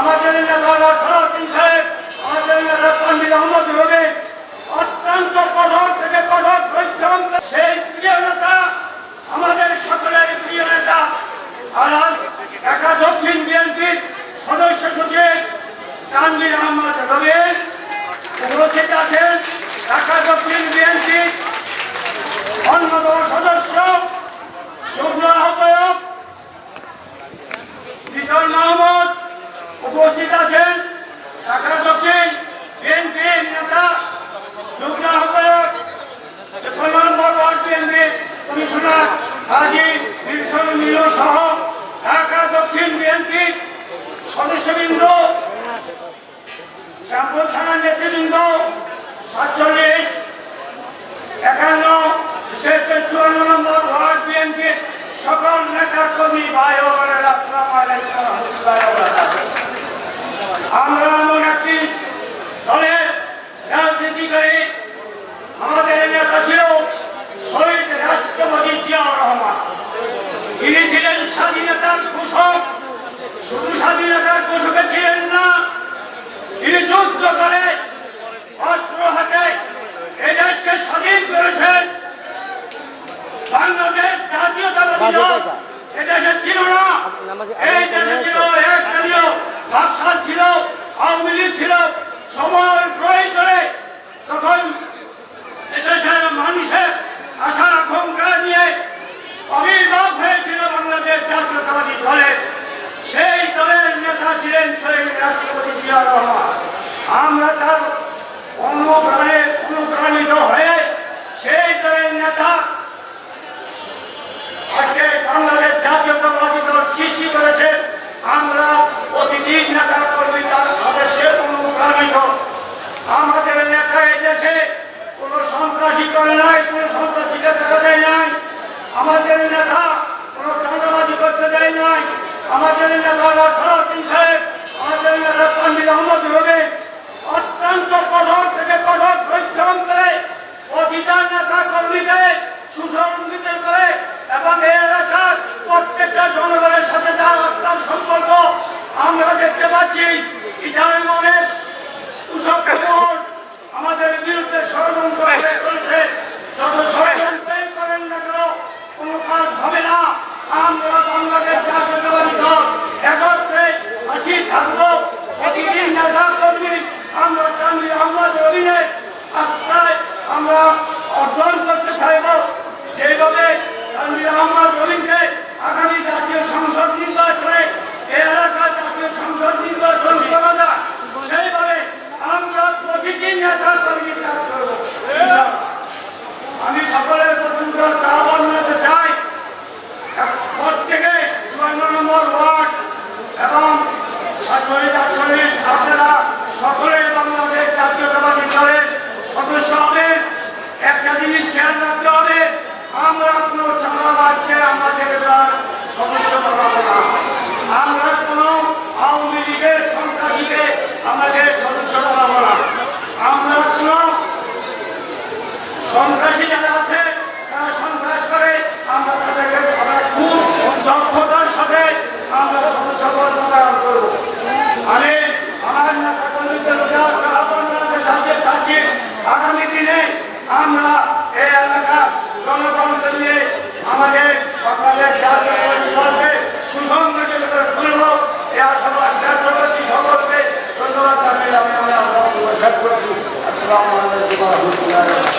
আমাদের নেতা সাহেব আমাদের নেতা পন্ডিত উপস্থিত আছেন ঢাকা দক্ষিণ বিএনপি নেতা, যুগ্ম আহ্বায়ক বিএনপি কমিশনার, হাজি সহ ঢাকা দক্ষিণ বিএনপি সদস্যবৃন্দ, শ্যামপুর থানা নেতৃবৃন্দ, সাতচল্লিশ, একান্ন, বিশেষ চুয়ান্ন নম্বর ওয়ার্ড বিএনপির সকল নেতা কর্মী, ভাই বোনেরা আলাইকুম, রহমতুল্লাহ বাজে কথা এদেশে ছিল না। এই দেশে ছিল এক দলীয় ছিল। অত্যন্ত কঠোর থেকে কঠোর পরিশ্রম করে অধিকার নেতা কর্মীদের সুসংগঠিত করে এবং এই এলাকার প্রত্যেকটা জনগণের সাথে যার আত্মার সম্পর্ক, আমরা দেখতে পাচ্ছি ইটালি মানুষ আমাদের বিরুদ্ধে ষড়যন্ত্র চলছে। নিয়োগে তানভীর আহমদ রবিনকে আগামী জাতীয় সংসদ নির্বাচনে এ এলাকার জাতীয় সংসদ নির্বাচন করা যায় Gracias.